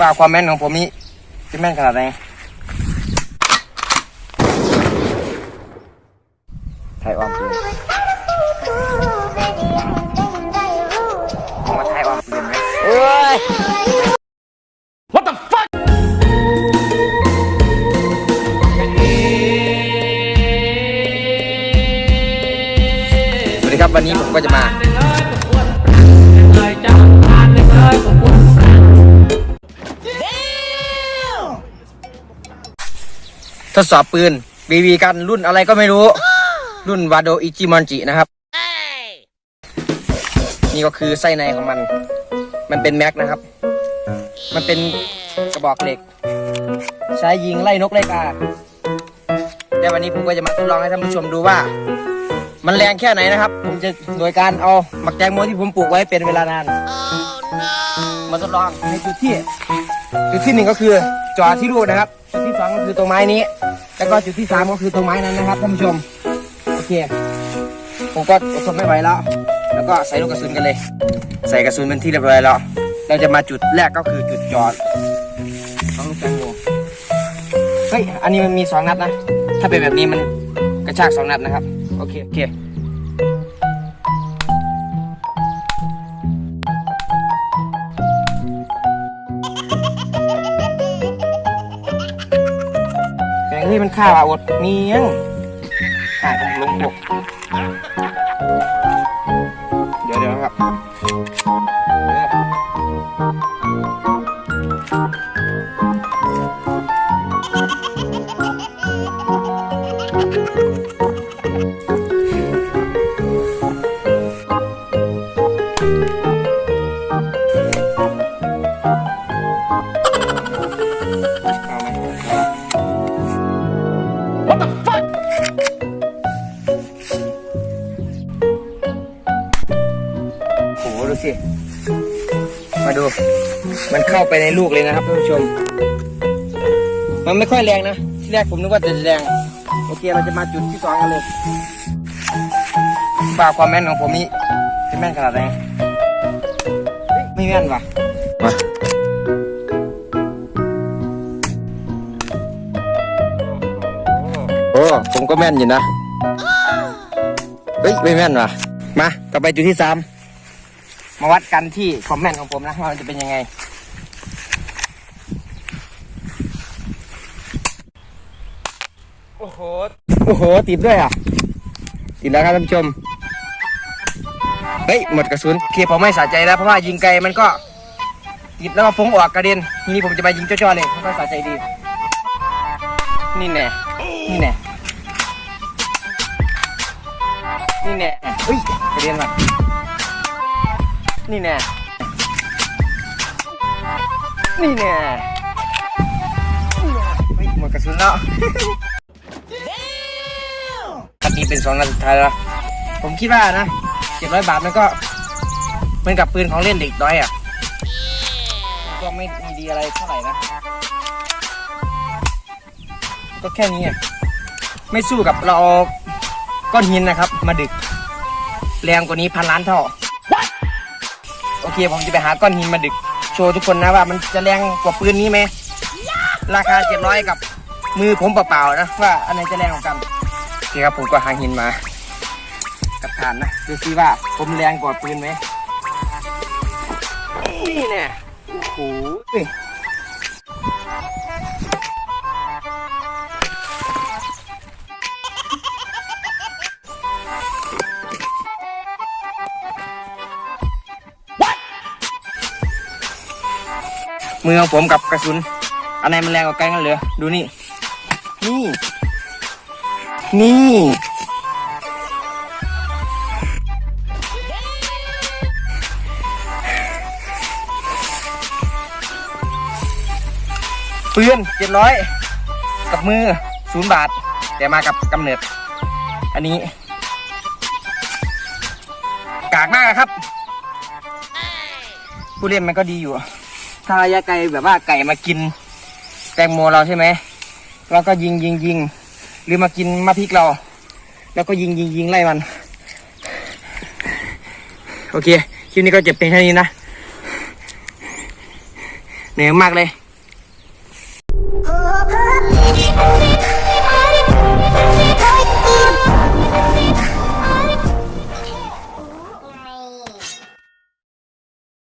ว่าความแม่นของผมนี้จะแม่นขนาดไหนไทยออมปืนผมว่าไทยออมปืนไหมเอ้ย What the fuck สวัสดีครับวันนี้ผมก็จะมา ทดสอบปืนบีบีกันรุ่นอะไรก็ไม่รู้ รุ่นวาโดอิจิมอนจินะครับ นี่ก็คือไส้ในของมัน มันเป็นแม็กนะครับ มันเป็นกระบอกเหล็ก ใช้ยิงไล่นกไล่กาแต่วันนี้ผมก็จะมาทดลองให้ท่านผู้ชมดูว่า มันแรงแค่ไหนนะครับ ผมจะโดยการเอาหมักแตงโมที่ผมปลูกไว้เป็นเวลานาน มาทดลองในจุดที่ จุดที่หนึ่งก็คือจอที่รูดนะครับ จุดที่สองก็คือตรงไม้นี้ แล้วก็จุดที่สามก็คือตรงไม้นั้นนะครับท่านผู้ชม โอเค ผมก็อดทนไม่ไหวแล้ว แล้วก็ใส่ลูกกระสุนกันเลย ใส่กระสุนเป็นที่เรียบร้อยแล้ว เราจะมาจุดแรกก็คือจุดจอดของลูกแตงโมเฮ้ย อันนี้มันมีสองนัดนะ ถ้าเป็นแบบนี้มันกระชากสองนัดนะครับ โอเค โอเค แข่งที่มันฆ่าว่าอดมียังหายของลงปกเดี๋ยวเดี๋ยวนะครับ สิ มาดู มันเข้าไปในลูกเลยนะครับท่านผู้ชม มันไม่ค่อยแรงนะที่แรกผมนึกว่าจะแรง โอเคเราจะมาจุดที่สองกันเลยว่าความแม่นของผมนี้จะแม่นขนาดไหนเฮ้ยไม่แม่นว่ะมาโอ้ผมก็แม่นอยู่นะ เฮ้ย ไม่แม่นว่ะ มา ต่อไปจุดที่สาม มาวัดกันที่ความแม่นของผมนะว่ามันจะเป็นยังไง โอ้โห โอ้โห ติดด้วยอะ ติดแล้วครับท่านผู้ชม เฮ้ย หมดกระสุนโอเคผมไม่สะใจแล้วเพราะว่ายิงไกลมันก็ติดแล้วก็ฟงออกกระเด็น ทีนี้ผมจะมายิงจ้อๆเลยไม่ค่อยสะใจดี นี่แน่ นี่แน่ นี่แน่เฮ้ยกระเด็นว่ะ นี่แน่ นี่แน่เฮ้ยหมดกระสุนแล้วคันนี้เป็นสองนัดสุดท้ายแล้ว ผมคิดว่านะเจ็ดร้อยบาทมันก็เหมือนกับปืนของเล่นเด็กน้อยอะ ก็ไม่มีดีอะไรเท่าไหร่นะ ก็แค่นี้อะ ไม่สู้กับเราเอาก้อนหินนะครับ มาดึก แรงกว่านี้พันล้านเท่า โอเคผมจะไปหาก้อนหินมาดึก โชว์ทุกคนนะว่ามันจะแรงกว่าปืนนี้ไหมราคาเจ็ดร้อยกับมือผมเปล่าๆนะว่าอันไหนจะแรงกว่ากันโอเคครับผมก็หาหินมากับฐานนะดูซิว่าผมแรงกว่าปืนไหมนี่แน่โอ้โห มือของผมกับกระสุน อันไหนมันแรงกว่ากันกันเหรอดูนี่ นี่ นี่ปืนเจ็ดร้อยกับมือศูนย์บาท แต่มากับกำเนิด อันนี้ กากมากนะครับ ผู้เล่นมันก็ดีอยู่ ถ้าระยะไกลแบบว่าไก่มากิน แตงโมเราใช่ไหมเราก็ยิงยิงยิงหรือมากินมะพริกเรา แล้วก็ยิงยิงยิงไล่มัน โอเคคลิปนี้ก็เจ็บเพียงเท่านี้นะเหนื่อยมากเลย